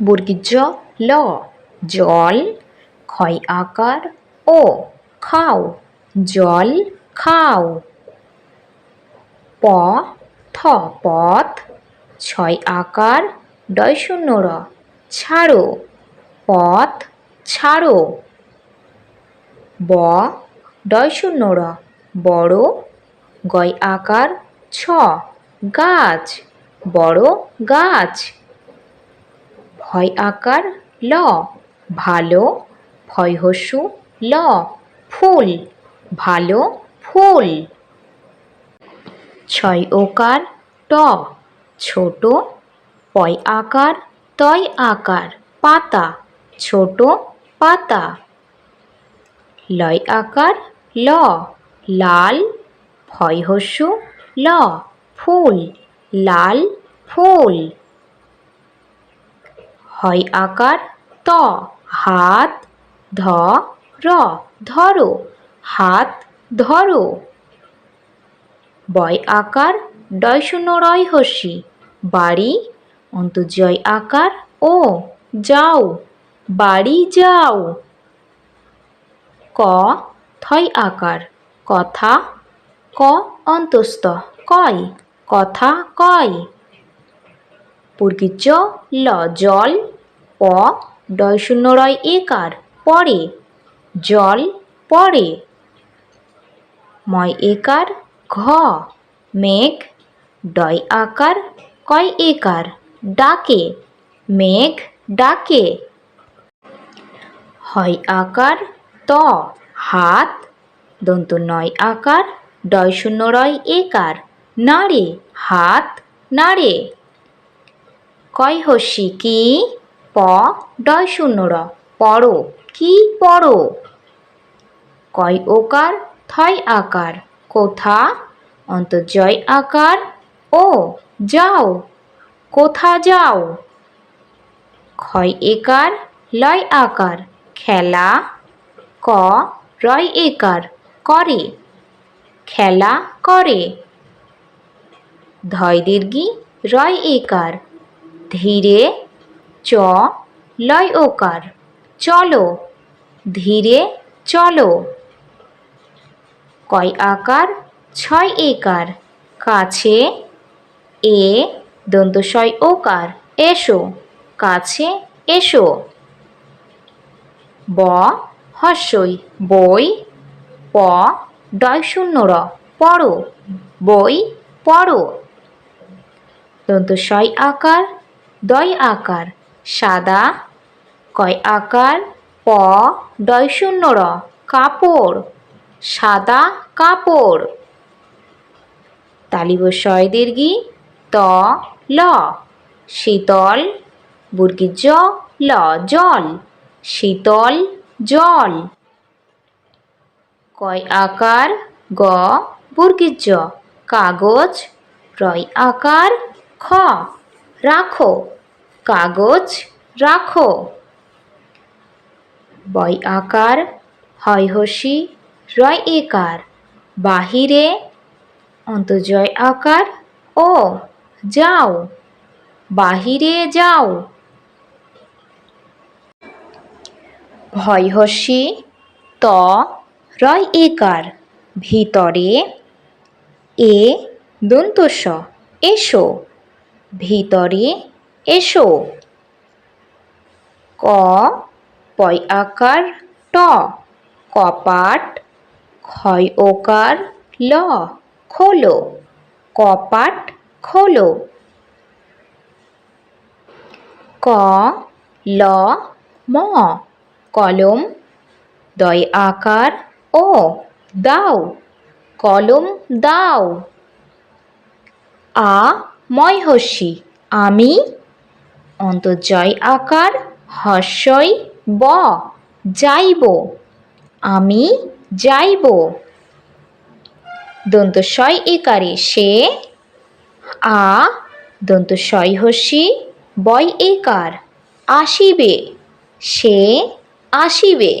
বর্গীর জ ল, জল, ক্ষয় আকার, ও, খাও, জল, খাও। প, থ, পথ, ছয় আকার, ডয় শূন্য র, ছাড়ো। পথ, ছাড়ো। ব, ডয় শূন্য র, বড়, গয় আকার, ছ, গাছ, বড় গাছ। ভয় আকার ল, ভালো ভয় হস্যু ল, ফুল, ভালো ফুল। ছয় ওকার ট, ছোট পয় আকার, তয় আকার, পাতা, ছোট পাতা। লয় আকার ল, লাল ভয় হস্যু ল, ফুল, লাল ফুল। হয় আকার ত, হাত ধ, র, ধরো, হাত ধরো। বয় আকার ডয় শূন্য রয় হস্যি বাড়ি, অন্তর্জয় আকার ও যাও, বাড়ি যাও। ক, থয় আকার, কথা, ক, অন্তস্থ, কয়, কথা, কয়। পূর্গিজ, ল, জল প ডয় শূন্য রয় একার পরে, জল পরে। ময় একার ঘ, মেঘ ডয় আকার কয় একার ডাকে, মেঘ ডাকে। হয় আকার ত, হাত দন্ত নয় আকার ডয় শূন্য রয় একার নাড়ে, হাত নাড়ে। কয় হস্যি কি? প, ডয় শূন্য র। পড়ো। কি পড়ো? কয় ওকার, থয় আকার। কোথা? অন্তর্জয় আকার। ও, যাও। কোথা যাও? ক্ষয় একার, লয় আকার। খেলা? ক, রয় একার। করে? খেলা করে। ধয় দীর্ঘি, রয় একার। ধীরে চ, লয় ওকার চলো, ধীরে চলো। কয় আকার, ছয় একার। কাছে, এ দন্তশয় ওকার এসো, কাছে, এসো। ব, হস্যই, বই, প ডয় শূন্য র, পড়ো, বই, পড়ো। দন্তস্বয় আকার, দয় আকার। সাদা, কয় আকার, প, ডয় শূন্য র, কাপড়, সাদা কাপড়। তালিব শয় দীর্ঘি, ত, ল, শীতল বুর্গি জ ল, জল, শীতল, জল। কয় আকার, গ বুর্গির জ কাগজ, রয় আকার, খ, রাখো। কাগজ রাখো। বয় আকার হয় হসি রয় একার। বাহিরে অন্তর্জয় আকার ও যাও। বাহিরে যাও। ভয় হস্যি ত, রয় একার। ভিতরে এ দন্তস এসো। ভিতরে এসো। ক, পয় আকার, ট, কপাট, ক্ষয় ওকার, ল, খোলো, কপাট, খোলো। ক, ল, ম, কলম, দয় আকার, ও, দাও, কলম দাও। আ ময় হস্যি আমি অন্তর্জয় আকার হস্যই ব, যাইব। আমি যাইব। দন্তস্বয় একারে সে, আ, দন্তস্বয় হসি বয় একার। আসিবে, সে আসিবে।